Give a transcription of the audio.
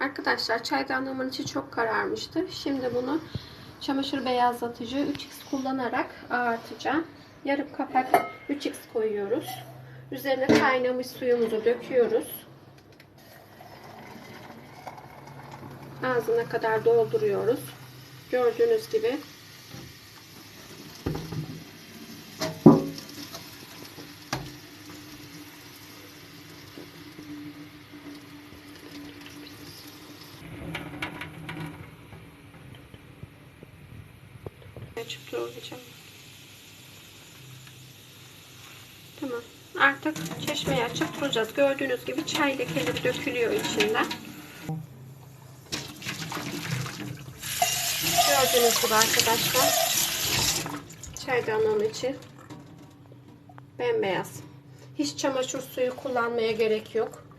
Arkadaşlar çaydanlığımın içi çok kararmıştı. Şimdi bunu çamaşır beyazlatıcı 3x kullanarak ağartacağım. Yarım kapak 3x koyuyoruz. Üzerine kaynamış suyumuzu döküyoruz. Ağzına kadar dolduruyoruz. Gördüğünüz gibi açıp doğrayacağım. Tamam. Artık çeşmeyi açıp duracağız. Gördüğünüz gibi çay lekeleri dökülüyor içinden. Gördüğünüz gibi arkadaşlar çaydanlığın içi bembeyaz. Hiç çamaşır suyu kullanmaya gerek yok.